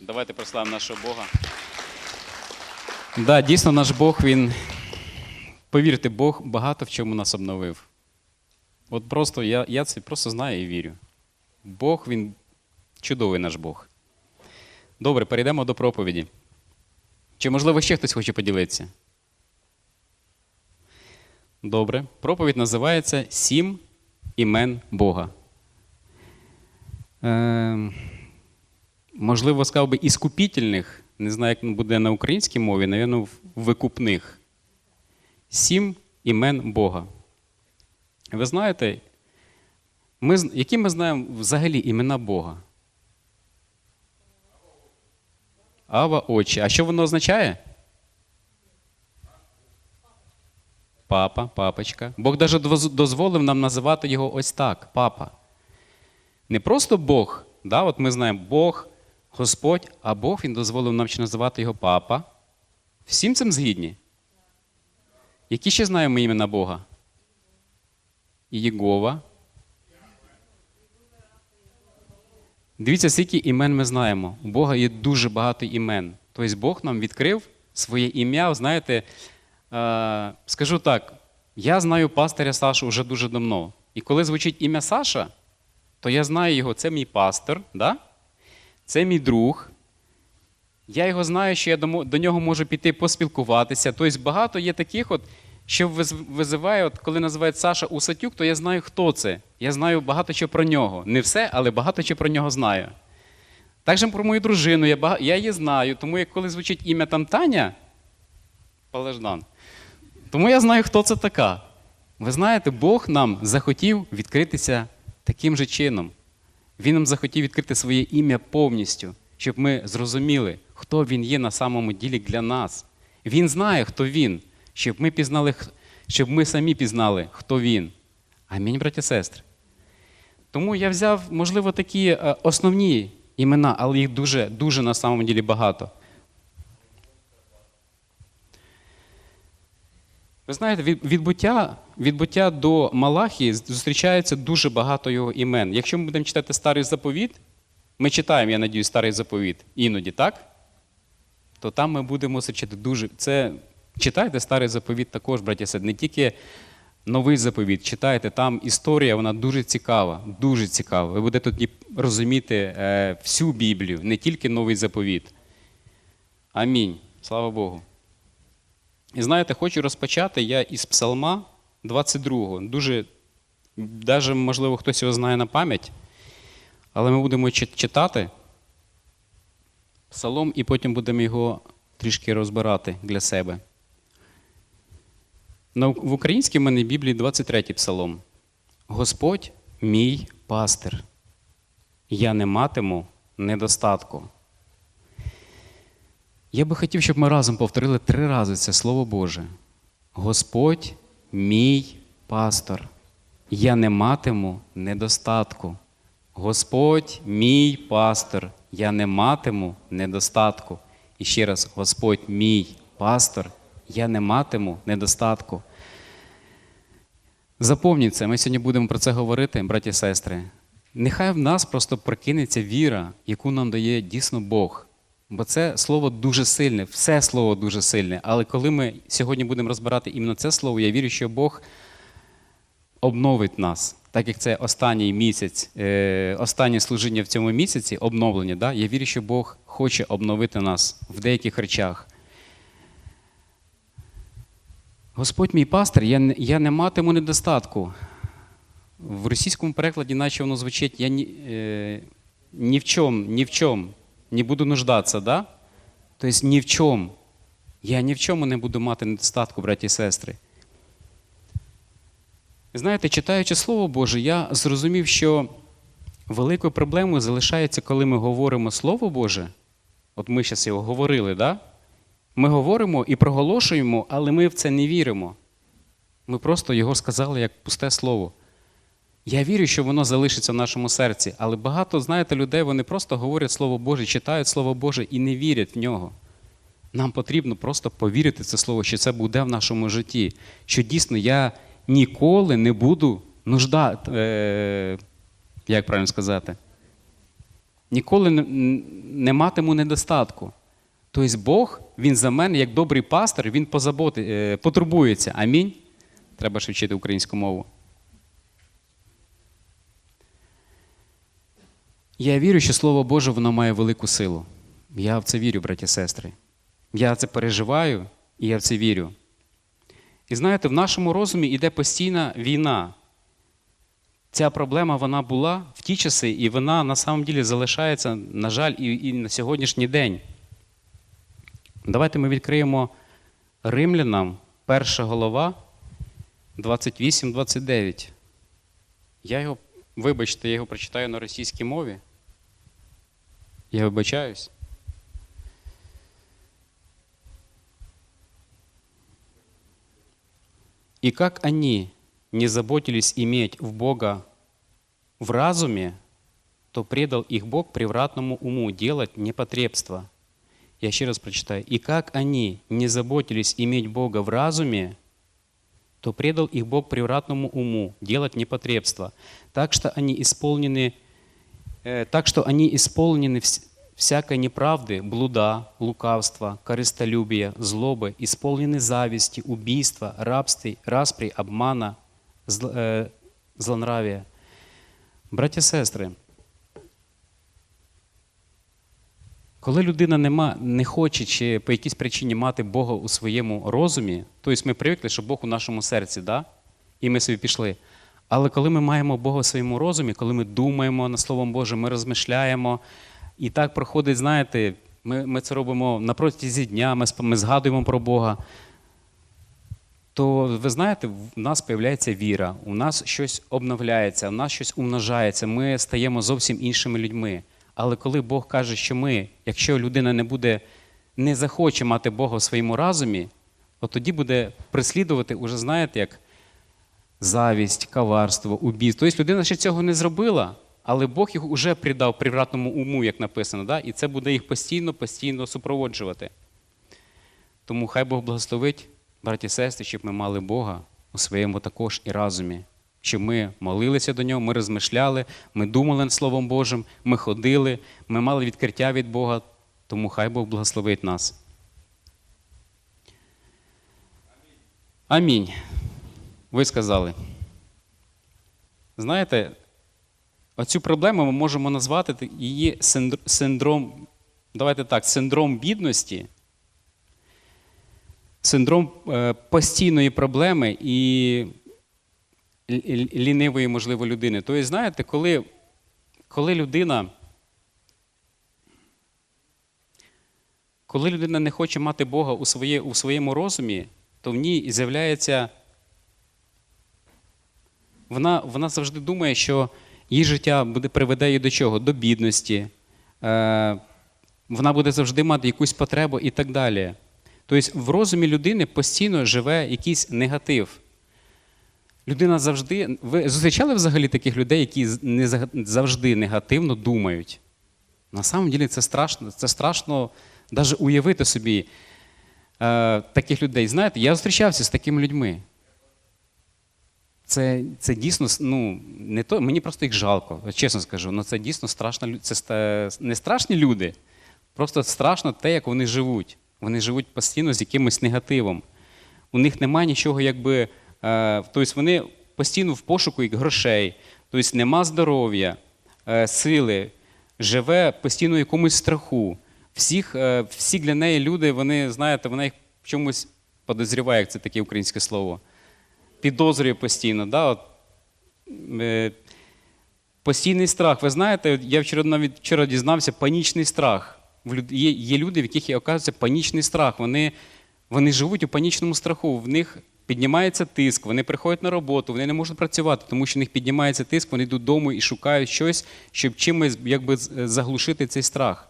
Давайте прославимо нашого Бога. Да, дійсно, наш Бог, він. Повірте, Бог багато в чому нас обновив. От просто я, я це просто знаю і вірю. Бог, він чудовий наш Бог. Добре, перейдемо до проповіді. Чи, можливо, ще хтось хоче поділитися? Добре. Проповідь називається Сім імен Бога. Е, можливо, сказав би іскупітельних, не знаю, як буде на українській мові, навірно, викупних. Сім імен Бога. Ви знаєте, ми, які ми знаємо взагалі імена Бога? Ава очі. А що воно означає? Папа, папочка. Бог навіть дозволив нам називати його ось так папа. Не просто Бог, да, от ми знаємо Бог, Господь, а Бог Він дозволив нам ще називати його папа. Всім цим згідні? Які ще знаємо імена Бога? Єгова. Дивіться, скільки імен ми знаємо. У Бога є дуже багато імен. Тобто Бог нам відкрив своє ім'я. Знаєте, е, скажу так, я знаю пастиря Сашу вже дуже давно. І коли звучить ім'я Саша, то я знаю його, це мій пастор, да? Це мій друг. Я його знаю, що я до, нього можу піти поспілкуватися. Тобто багато є таких, от, що виз- визиває, от, коли називають Саша Усатюк, то я знаю, хто це. Я знаю багато чого про нього. Не все, але багато чого про нього знаю. Так же про мою дружину, я, бага- я її знаю, тому як коли звучить ім'я там Таня, Палеждан, тому я знаю, хто це така. Ви знаєте, Бог нам захотів відкритися таким же чином. Він нам захотів відкрити своє ім'я повністю, щоб ми зрозуміли, хто він є на самому ділі для нас. Він знає, хто він, щоб ми пізнали, щоб ми самі пізнали, хто він. Амінь, браті сестри. Тому я взяв, можливо, такі е, основні імена, але їх дуже, дуже на самому ділі багато. Ви знаєте, від, від, буття, від буття до Малахії зустрічається дуже багато його імен. Якщо ми будемо читати старий заповіт, ми читаємо, я надію, старий заповіт іноді, так? То там ми будемо зустрічати дуже. Це читайте старий заповіт також, браті сестри, не тільки новий заповіт. Читайте, там історія, вона дуже цікава, дуже цікава. Ви будете тоді розуміти е, всю Біблію, не тільки новий заповіт. Амінь. Слава Богу. І знаєте, хочу розпочати я із Псалма 22. Дуже, навіть, можливо, хтось його знає на пам'ять, але ми будемо читати псалом і потім будемо його трішки розбирати для себе. В українській в мене Біблії 23 псалом. Господь мій пастир. Я не матиму недостатку. Я би хотів, щоб ми разом повторили три рази це Слово Боже. Господь мій пастор. Я не матиму недостатку. Господь мій пастор. Я не матиму недостатку. І ще раз, Господь мій пастор. Я не матиму недостатку. Запомніть це, ми сьогодні будемо про це говорити, браті і сестри. Нехай в нас просто прокинеться віра, яку нам дає дійсно Бог. Бо це слово дуже сильне, все слово дуже сильне. Але коли ми сьогодні будемо розбирати іменно це слово, я вірю, що Бог обновить нас. Так як це останній місяць, е, останнє служіння в цьому місяці, обновлення, да? я вірю, що Бог хоче обновити нас в деяких речах. Господь мій пастир, я я не матиму недостатку. В російському перекладі, наче воно звучить, я ні, е, ні в чому, ні в чому не буду нуждатися, да? Тобто ні в чому. Я ні в чому не буду мати недостатку, браті і сестри. Знаєте, читаючи Слово Боже, я зрозумів, що великою проблемою залишається, коли ми говоримо Слово Боже. От ми зараз його говорили, да? Ми говоримо і проголошуємо, але ми в це не віримо. Ми просто його сказали як пусте слово. Я вірю, що воно залишиться в нашому серці, але багато, знаєте, людей вони просто говорять Слово Боже, читають Слово Боже і не вірять в нього. Нам потрібно просто повірити в це слово, що це буде в нашому житті. Що дійсно я ніколи не буду нужда, е, як правильно сказати, ніколи не, не матиму недостатку. Тобто Бог, Він за мене, як добрий пастор, Він позаботи, е, потурбується. Амінь. Треба ж вчити українську мову. Я вірю, що Слово Боже воно має велику силу. Я в це вірю, браті і сестри. Я це переживаю і я в це вірю. І знаєте, в нашому розумі йде постійна війна. Ця проблема вона була в ті часи, і вона на самом ділі залишається, на жаль, і, і на сьогоднішній день. Давайте ми відкриємо римлянам, перша голова, 28-29. Я його, вибачте, я його прочитаю на російській мові. Я вибачаюсь. И как они не заботились иметь в Бога в разуме, то предал их Бог превратному уму делать непотребство. Я еще раз прочитаю. И как они не заботились иметь Бога в разуме, то предал их Бог превратному уму делать непотребство. Так что они исполнены, э, так что они исполнены вс- всякой неправды, блуда, лукавства, корыстолюбия, злобы, исполнены зависти, убийства, рабстві, распри, обмана, зл, е, злонравия. Браті і сестри, коли людина нема, не хоче чи по якійсь причині мати Бога у своєму розумі, тобто ми привикли, що Бог у нашому серці, да? і ми собі пішли. Але коли ми маємо Бога у своєму розумі, коли ми думаємо над Словом Божим, ми розмишляємо, і так проходить, знаєте, ми, ми це робимо на протязі дня, ми, ми згадуємо про Бога, то ви знаєте, в нас з'являється віра, у нас щось обновляється, у нас щось умножається, ми стаємо зовсім іншими людьми. Але коли Бог каже, що ми, якщо людина не буде, не захоче мати Бога в своєму разумі, от тоді буде преслідувати, уже знаєте, як завість, коварство, убійство. Тобто людина ще цього не зробила, але Бог їх уже придав привратному уму, як написано, да? і це буде їх постійно, постійно супроводжувати. Тому хай Бог благословить, браті і сестри, щоб ми мали Бога у своєму також і разумі. Щоб ми молилися до нього, ми розмишляли, ми думали над Словом Божим, ми ходили, ми мали відкриття від Бога, тому хай Бог благословить нас. Амінь. Ви сказали. Знаєте, оцю проблему ми можемо назвати її синдром, давайте так, синдром бідності, синдром е, постійної проблеми і лінивої, можливо, людини. Тобто, знаєте, коли, коли людина. Коли людина не хоче мати Бога у, своє, у своєму розумі, то в ній з'являється. Вона, вона завжди думає, що її життя буде приведе її до чого? До бідності. Е, вона буде завжди мати якусь потребу і так далі. Тобто в розумі людини постійно живе якийсь негатив. Людина завжди. Ви зустрічали взагалі таких людей, які не завжди негативно думають? На самом деле це страшно, це страшно навіть уявити собі е, таких людей. Знаєте, я зустрічався з такими людьми. Це, це дійсно ну, не то, мені просто їх жалко, чесно скажу. Ну, це дійсно страшно. Це не страшні люди, просто страшно те, як вони живуть. Вони живуть постійно з якимось негативом. У них немає нічого, якби. Е, тобто вони постійно в пошуку грошей, тобто нема здоров'я, е, сили, живе постійно в якомусь страху. Всіх, е, всі для неї люди, вони, знаєте, вона їх в чомусь подозріває, як це таке українське слово підозрює постійно. Да? От, постійний страх. Ви знаєте, я вчора навіть вчора дізнався, панічний страх. Є, є люди, в яких є, оказується панічний страх. Вони, вони живуть у панічному страху. В них піднімається тиск, вони приходять на роботу, вони не можуть працювати, тому що в них піднімається тиск, вони йдуть додому і шукають щось, щоб чимось якби, е, заглушити цей страх.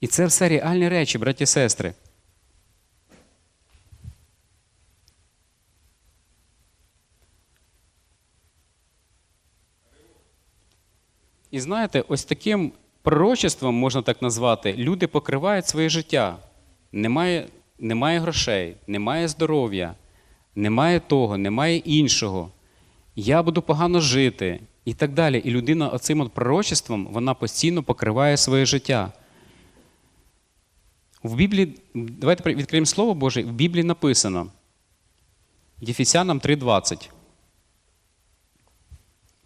І це все реальні речі, браті і сестри. І знаєте, ось таким пророчеством, можна так назвати, люди покривають своє життя. Немає, немає грошей, немає здоров'я, немає того, немає іншого. Я буду погано жити. і так далі. І людина оцим от пророчеством вона постійно покриває своє життя. В Біблії, давайте відкриємо Слово Боже, в Біблії написано Єфесянам 3:20.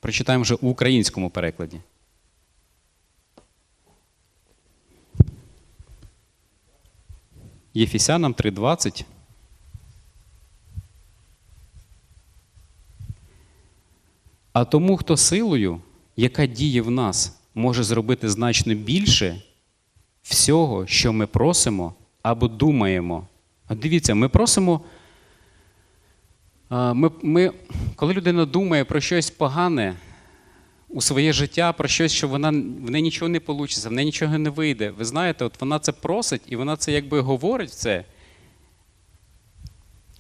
Прочитаємо вже у українському перекладі. Єфесянам 3:20. А тому, хто силою, яка діє в нас, може зробити значно більше всього, що ми просимо або думаємо. От дивіться, ми просимо. Ми, ми, коли людина думає про щось погане у своє життя, про щось, що вона, в неї нічого не вийде, в неї нічого не вийде. Ви знаєте, от вона це просить і вона це якби говорить це.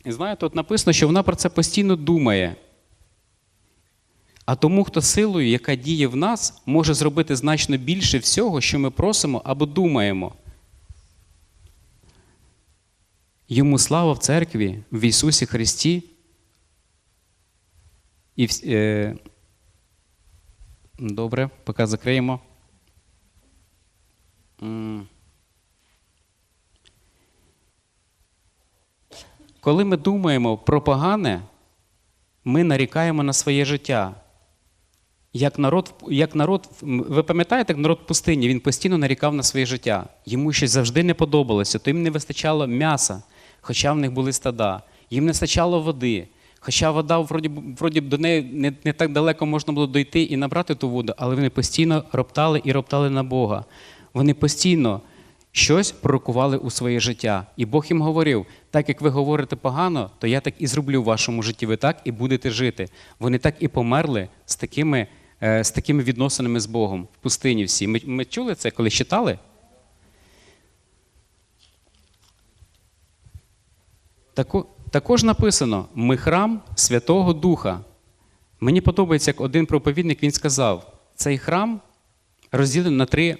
І знаєте, от написано, що вона про це постійно думає. А тому, хто силою, яка діє в нас, може зробити значно більше всього, що ми просимо або думаємо. Йому слава в церкві, в Ісусі Христі. І, вс- е, добре, поки закриємо. Коли ми думаємо про погане, ми нарікаємо на своє життя. Як народ, як народ, ви пам'ятаєте, як народ в пустині, він постійно нарікав на своє життя. Йому щось завжди не подобалося, то їм не вистачало м'яса, хоча в них були стада. Їм не вистачало води. Хоча вода, вроді, вроді до неї не, не так далеко можна було дойти і набрати ту воду, але вони постійно роптали і роптали на Бога. Вони постійно щось пророкували у своє життя. І Бог їм говорив: так як ви говорите погано, то я так і зроблю в вашому житті. Ви так і будете жити. Вони так і померли з такими, з такими відносинами з Богом в пустині всі. Ми, ми чули це, коли читали? Тако- також написано: ми храм Святого Духа. Мені подобається, як один проповідник він сказав: цей храм розділений на три.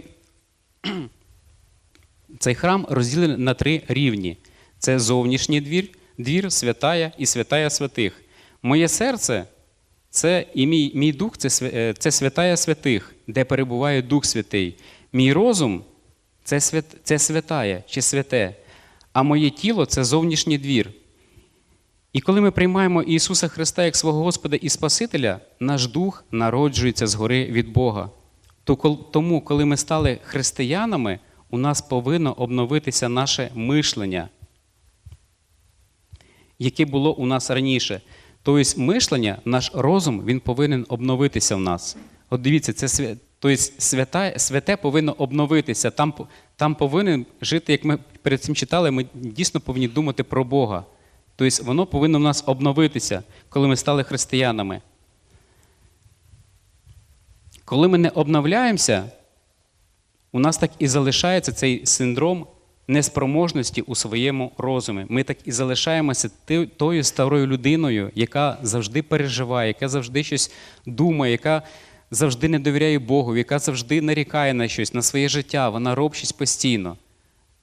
Цей храм розділений на три рівні: це зовнішній двір, двір, святая і святая святих. Моє серце це і мій, мій дух це, е, це святая святих, де перебуває Дух Святий. Мій розум це, свят, це святає чи святе, а моє тіло це зовнішній двір. І коли ми приймаємо Ісуса Христа як свого Господа і Спасителя, наш дух народжується згори від Бога. Тому, коли ми стали християнами, у нас повинно обновитися наше мишлення, яке було у нас раніше. Тобто, мишлення, наш розум, він повинен обновитися в нас. От дивіться, це свя... тобто, свята... святе повинно обновитися. Там, там повинен жити, як ми перед цим читали, ми дійсно повинні думати про Бога. Тобто воно повинно в нас обновитися, коли ми стали християнами. Коли ми не обновляємося, у нас так і залишається цей синдром неспроможності у своєму розумі. Ми так і залишаємося тою старою людиною, яка завжди переживає, яка завжди щось думає, яка завжди не довіряє Богу, яка завжди нарікає на щось, на своє життя, вона робить постійно.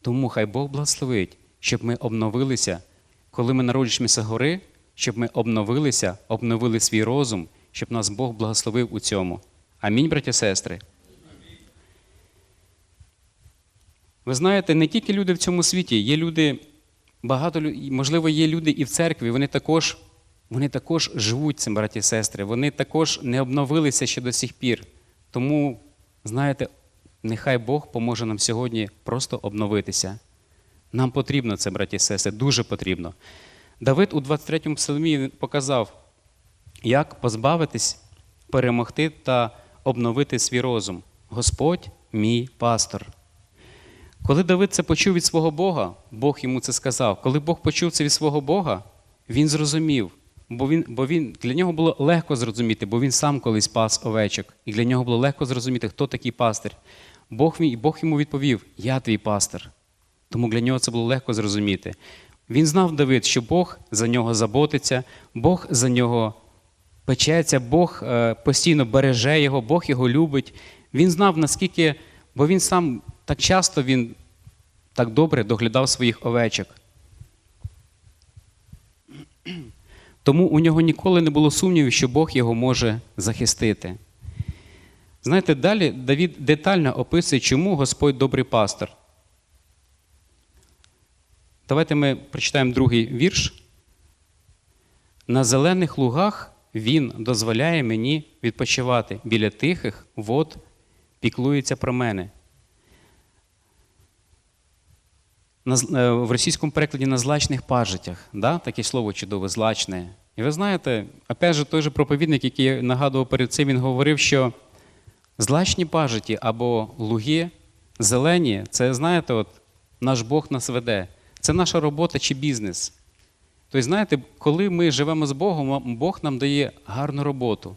Тому хай Бог благословить, щоб ми обновилися, коли ми народжуємося гори, щоб ми обновилися, обновили свій розум, щоб нас Бог благословив у цьому. Амінь, браті сестри. Ви знаєте, не тільки люди в цьому світі, є люди, багато можливо, є люди і в церкві, вони також, вони також живуть цим, браті і сестри, вони також не обновилися ще до сих пір. Тому, знаєте, нехай Бог поможе нам сьогодні просто обновитися. Нам потрібно це, браті і сестри, дуже потрібно. Давид у 23-му псалмі показав, як позбавитись, перемогти та обновити свій розум. Господь мій пастор. Коли Давид це почув від свого Бога, Бог йому це сказав. Коли Бог почув це від свого Бога, він зрозумів, бо він, бо він, для нього було легко зрозуміти, бо він сам колись пас овечок. І для нього було легко зрозуміти, хто такий пастир. Бог, він- Бог йому відповів: Я твій пастир. Тому для нього це було легко зрозуміти. Він знав Давид, що Бог за нього заботиться, Бог за нього печеться, Бог е, постійно береже його, Бог його любить. Він знав, наскільки, бо він сам так часто він так добре доглядав своїх овечок. Тому у нього ніколи не було сумнівів, що Бог його може захистити. Знаєте, далі Давід детально описує, чому Господь добрий пастор. Давайте ми прочитаємо другий вірш. На зелених лугах він дозволяє мені відпочивати біля тихих вод, піклується про мене. На, з- е, в російському перекладі на злачних пажитях, да? таке слово чудове, злачне. І ви знаєте, опять же, той же проповідник, який я нагадував перед цим, він говорив, що злачні пажиті або луги зелені, це, знаєте, от, наш Бог нас веде. Це наша робота чи бізнес. Тобто, знаєте, коли ми живемо з Богом, Бог нам дає гарну роботу,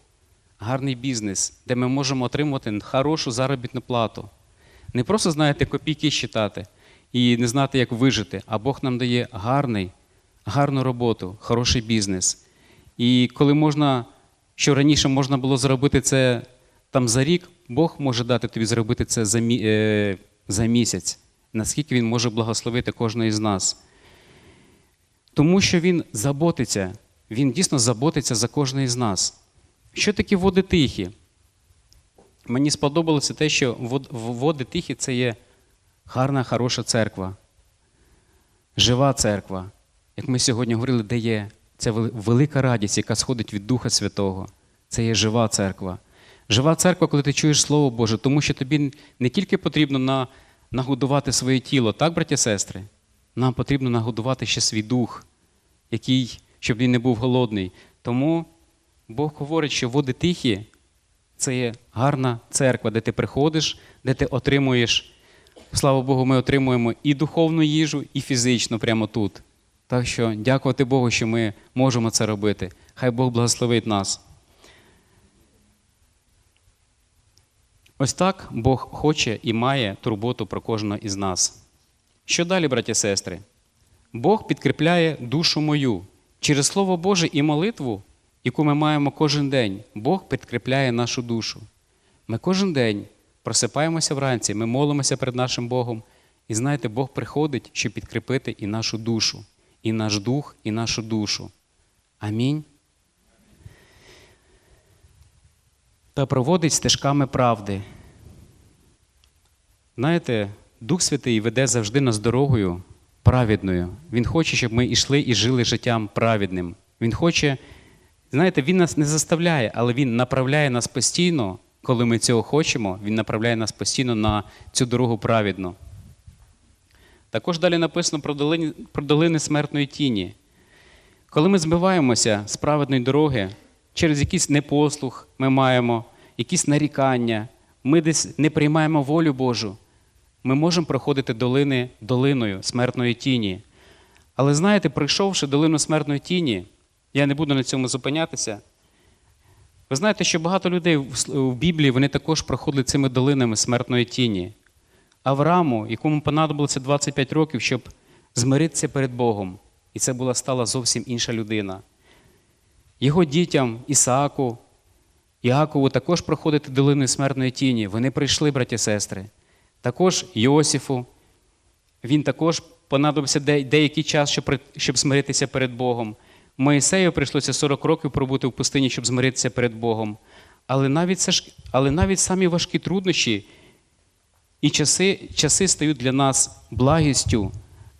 гарний бізнес, де ми можемо отримувати хорошу заробітну плату. Не просто, знаєте, копійки считати і не знати, як вижити, а Бог нам дає гарний, гарну роботу, хороший бізнес. І коли можна, що раніше можна було зробити це там за рік, Бог може дати тобі зробити це за, мі- е, за місяць, наскільки Він може благословити кожного із нас. Тому що він заботиться, він дійсно заботиться за кожного із нас. Що таке води тихі? Мені сподобалося те, що води тихі це є гарна, хороша церква, жива церква. Як ми сьогодні говорили, де є ця велика радість, яка сходить від Духа Святого. Це є жива церква. Жива церква, коли ти чуєш Слово Боже, тому що тобі не тільки потрібно на, нагодувати своє тіло, так, браті сестри? Нам потрібно нагодувати ще свій дух, який, щоб він не був голодний. Тому Бог говорить, що води тихі це є гарна церква, де ти приходиш, де ти отримуєш. Слава Богу, ми отримуємо і духовну їжу, і фізичну прямо тут. Так що дякувати Богу, що ми можемо це робити. Хай Бог благословить нас. Ось так Бог хоче і має турботу про кожного із нас. Що далі, браті і сестри? Бог підкріпляє душу мою. Через Слово Боже і молитву, яку ми маємо кожен день, Бог підкріпляє нашу душу. Ми кожен день просипаємося вранці, ми молимося перед нашим Богом. І знаєте, Бог приходить, щоб підкріпити і нашу душу, і наш дух, і нашу душу. Амінь. Та проводить стежками правди. Знаєте, Дух Святий веде завжди нас дорогою праведною. Він хоче, щоб ми йшли і жили життям праведним. Він хоче, знаєте, він нас не заставляє, але він направляє нас постійно, коли ми цього хочемо, він направляє нас постійно на цю дорогу праведну. Також далі написано про долини, про долини смертної тіні. Коли ми збиваємося з праведної дороги, через якийсь непослух ми маємо, якісь нарікання, ми десь не приймаємо волю Божу, ми можемо проходити долини долиною смертної тіні. Але знаєте, пройшовши долину смертної тіні, я не буду на цьому зупинятися. Ви знаєте, що багато людей в Біблії вони також проходили цими долинами смертної тіні. Аврааму, якому понадобилося 25 років, щоб змиритися перед Богом. І це була стала зовсім інша людина. Його дітям, Ісааку, Іакову також проходити долиною смертної тіні. Вони прийшли, браті сестри. Також Йосифу. Він також понадобився деякий час, щоб, смиритися перед Богом. Моїсею прийшлося 40 років пробути в пустині, щоб змиритися перед Богом. Але навіть, але навіть самі важкі труднощі і часи, часи стають для нас благістю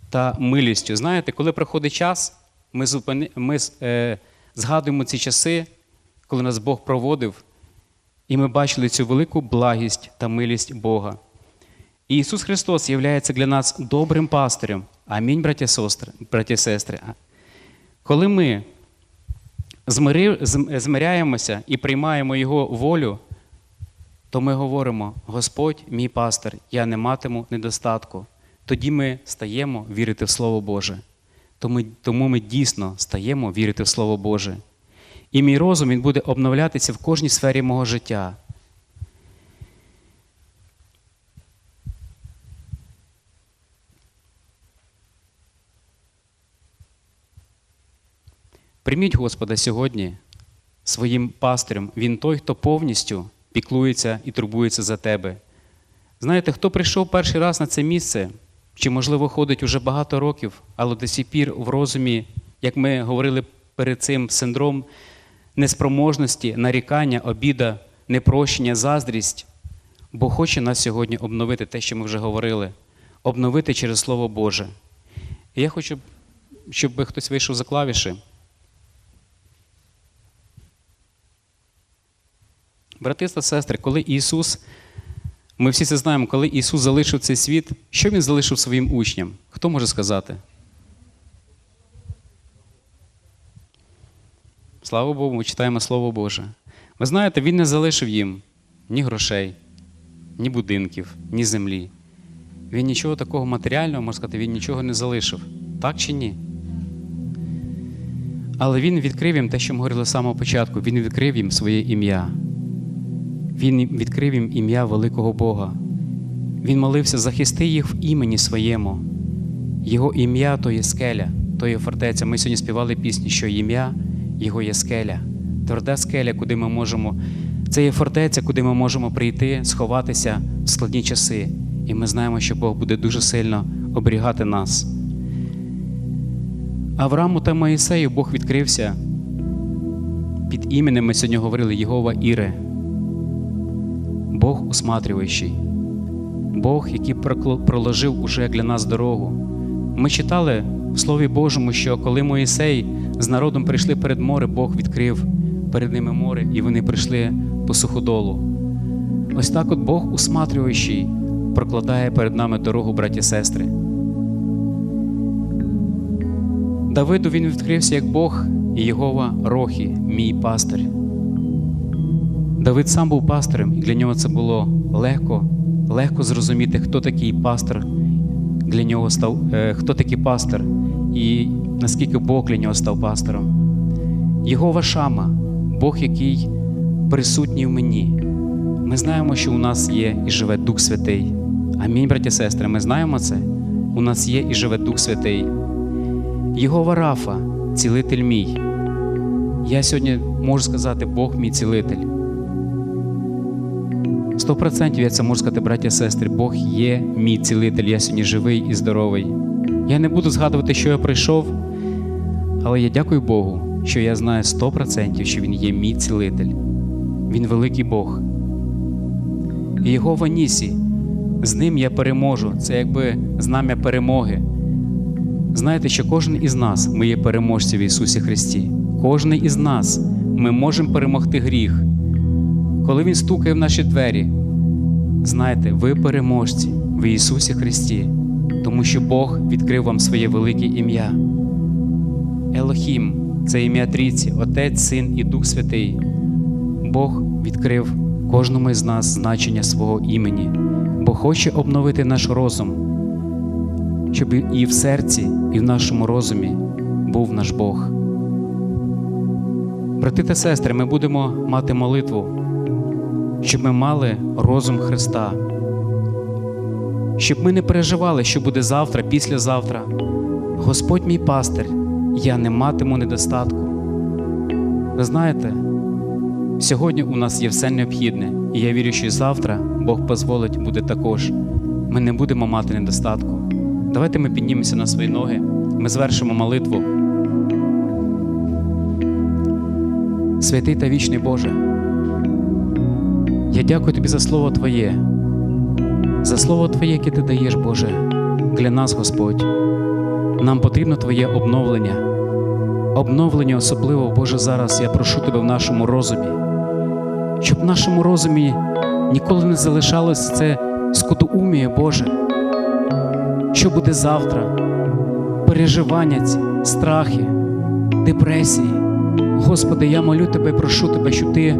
та милістю. Знаєте, коли проходить час, ми, зупини, ми е, згадуємо ці часи, коли нас Бог проводив, і ми бачили цю велику благість та милість Бога. І Ісус Христос є для нас добрим пастирем. Амінь, браті і сестри. Коли ми змиряємося і приймаємо Його волю, то ми говоримо: Господь, мій пастир, я не матиму недостатку. Тоді ми стаємо вірити в Слово Боже. Тому ми дійсно стаємо вірити в Слово Боже. І мій розум він буде обновлятися в кожній сфері мого життя. Прийміть Господа сьогодні своїм пастирем. Він той, хто повністю піклується і турбується за тебе. Знаєте, хто прийшов перший раз на це місце, чи, можливо, ходить уже багато років, але до сих пір в розумі, як ми говорили перед цим, синдром неспроможності, нарікання, обіда, непрощення, заздрість. Бог хоче нас сьогодні обновити те, що ми вже говорили, обновити через Слово Боже. І я хочу, щоб хтось вийшов за клавіші. Брати та сестри, коли Ісус, ми всі це знаємо, коли Ісус залишив цей світ, що Він залишив своїм учням? Хто може сказати? Слава Богу, ми читаємо Слово Боже. Ви знаєте, Він не залишив їм ні грошей, ні будинків, ні землі. Він нічого такого матеріального, можна сказати, він нічого не залишив. Так чи ні? Але він відкрив їм те, що ми говорили з самого початку. Він відкрив їм своє ім'я. Він відкрив їм ім'я великого Бога. Він молився захисти їх в імені своєму. Його ім'я то є скеля, то є фортеця. Ми сьогодні співали пісні, що ім'я його є скеля, тверда скеля, куди ми можемо. Це є фортеця, куди ми можемо прийти, сховатися в складні часи. І ми знаємо, що Бог буде дуже сильно оберігати нас. Аврааму та Моїсею Бог відкрився під іменем ми сьогодні говорили Єгова Іре. Бог усматрюючий, Бог, який проложив уже для нас дорогу. Ми читали в Слові Божому, що коли Моїсей з народом прийшли перед море, Бог відкрив перед ними море, і вони прийшли по суходолу. Ось так от Бог, усматрюючий, прокладає перед нами дорогу, браті сестри. Давиду він відкрився як Бог і Єгова Рохі, мій пастир. Давид сам був пастирем, і для нього це було легко, легко зрозуміти, хто такий пастир для нього став, е, хто такий пастир і наскільки Бог для нього став пастором. Єгова Шама, Бог, який присутній в мені. Ми знаємо, що у нас є і живе Дух Святий. Амінь, браті і сестри, ми знаємо це. У нас є і живе Дух Святий. Єгова Рафа, цілитель мій. Я сьогодні можу сказати, Бог мій цілитель. Сто процентів я це можу сказати, браті і сестри, Бог є мій цілитель, я сьогодні живий і здоровий. Я не буду згадувати, що я пройшов, але я дякую Богу, що я знаю сто процентів, що Він є мій цілитель. Він великий Бог. І Його Ванісі, з ним я переможу. Це якби знам'я перемоги. Знаєте, що кожен із нас ми є переможці в Ісусі Христі. Кожен із нас ми можемо перемогти гріх. Коли Він стукає в наші двері, знайте, ви переможці в Ісусі Христі, тому що Бог відкрив вам своє велике ім'я. Елохім це ім'я Трійці, Отець, Син і Дух Святий. Бог відкрив кожному із нас значення свого імені, бо хоче обновити наш розум, щоб і в серці, і в нашому розумі був наш Бог. Брати та сестри, ми будемо мати молитву, щоб ми мали розум Христа, щоб ми не переживали, що буде завтра, післязавтра. Господь мій пастир, я не матиму недостатку. Ви знаєте, сьогодні у нас є все необхідне, і я вірю, що і завтра Бог дозволить буде також. Ми не будемо мати недостатку. Давайте ми піднімемося на свої ноги, ми звершимо молитву. Святий та вічний Боже, дякую Тобі за Слово Твоє, за Слово Твоє, яке Ти даєш, Боже, для нас, Господь. Нам потрібно Твоє обновлення. Обновлення особливо, Боже, зараз я прошу Тебе в нашому розумі, щоб в нашому розумі ніколи не залишалось це скотоуміє, Боже. Що буде завтра? Переживання ці, страхи, депресії. Господи, я молю Тебе, прошу Тебе, щоб Ти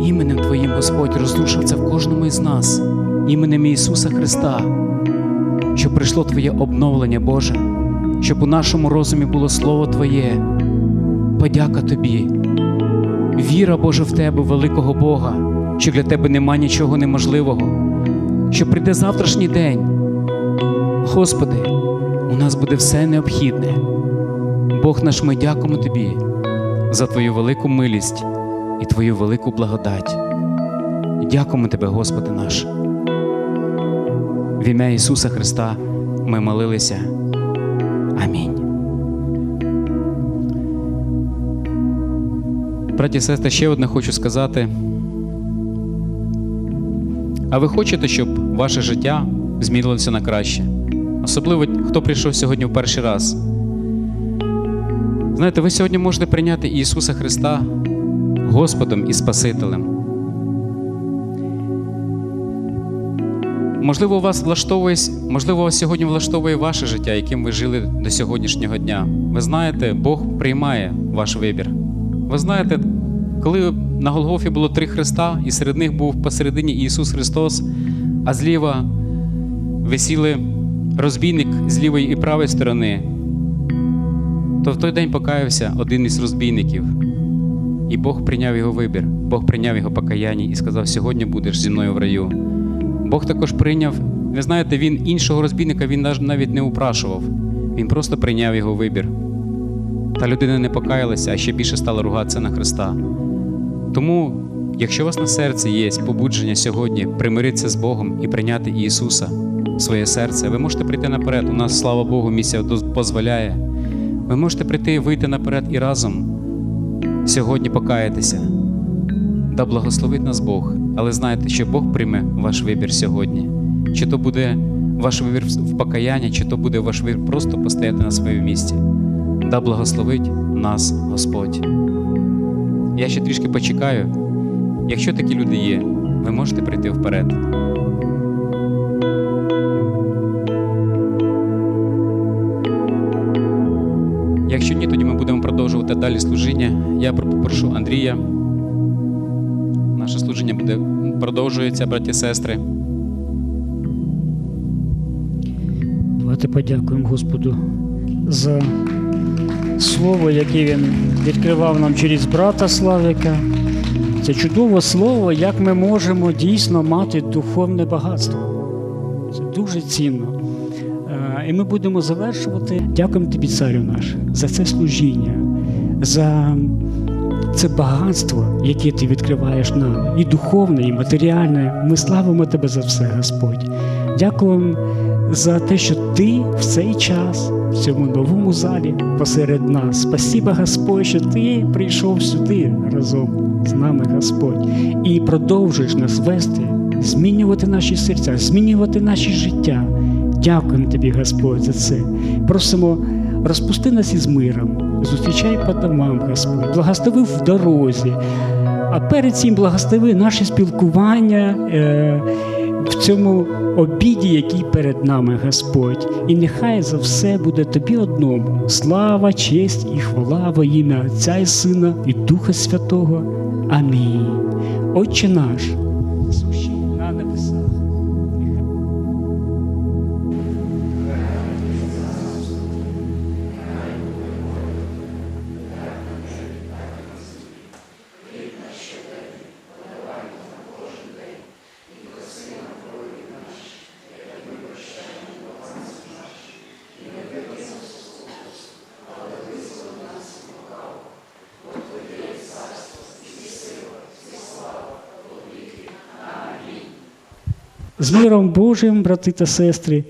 іменем Твоїм, Господь, розрушив це в кожному із нас, іменем Ісуса Христа, щоб прийшло Твоє обновлення, Боже, щоб у нашому розумі було Слово Твоє. Подяка Тобі, віра, Боже, в Тебе, великого Бога, що для Тебе нема нічого неможливого, що прийде завтрашній день. Господи, у нас буде все необхідне. Бог наш, ми дякуємо Тобі за Твою велику милість і Твою велику благодать. Дякуємо Тебе, Господи наш. В ім'я Ісуса Христа ми молилися. Амінь. Браті і сестри, ще одне хочу сказати. А ви хочете, щоб ваше життя змінилося на краще? Особливо, хто прийшов сьогодні в перший раз. Знаєте, ви сьогодні можете прийняти Ісуса Христа Господом і Спасителем. Можливо, вас влаштовує, можливо, сьогодні влаштовує ваше життя, яким ви жили до сьогоднішнього дня. Ви знаєте, Бог приймає ваш вибір. Ви знаєте, коли на Голгофі було три хреста, і серед них був посередині Ісус Христос, а зліва висіли розбійник з лівої і правої сторони, то в той день покаявся один із розбійників. І Бог прийняв його вибір, Бог прийняв його покаяння і сказав: сьогодні будеш зі мною в раю. Бог також прийняв, ви знаєте, він іншого розбійника він навіть не упрашував. Він просто прийняв його вибір. Та людина не покаялася, а ще більше стала ругатися на Христа. Тому, якщо у вас на серці є побудження сьогодні примиритися з Богом і прийняти Ісуса в своє серце, ви можете прийти наперед. У нас, слава Богу, місія дозволяє. Ви можете прийти, вийти наперед і разом сьогодні покаятися. Да благословить нас Бог, але знайте, що Бог прийме ваш вибір сьогодні. Чи то буде ваш вибір в покаянні, чи то буде ваш вибір просто постояти на своєму місці. Да благословить нас Господь. Я ще трішки почекаю. Якщо такі люди є, ви можете прийти вперед. Далі служіння. Я попрошу Андрія. Наше служіння буде продовжується, браті сестри. Давайте подякуємо Господу за слово, яке Він відкривав нам через брата Славіка. Це чудове слово, як ми можемо дійсно мати духовне багатство. Це дуже цінно. Е, І ми будемо завершувати. Дякуємо тобі, царю наш, за це служіння, за це багатство, яке ти відкриваєш нам, і духовне, і матеріальне. Ми славимо тебе за все, Господь. Дякуємо за те, що ти в цей час, в цьому новому залі посеред нас. Спасіба, Господь, що ти прийшов сюди разом з нами, Господь, і продовжуєш нас вести, змінювати наші серця, змінювати наші життя. Дякуємо тобі, Господь, за це. Просимо, розпусти нас із миром, зустрічай по домам, Господь, благослови в дорозі. А перед цим благослови наше спілкування е, в цьому обіді, який перед нами, Господь. І нехай за все буде тобі одному. Слава, честь і хвала во ім'я Отця і Сина і Духа Святого. Амінь. Отче наш, З миром Божим, брати та сестри,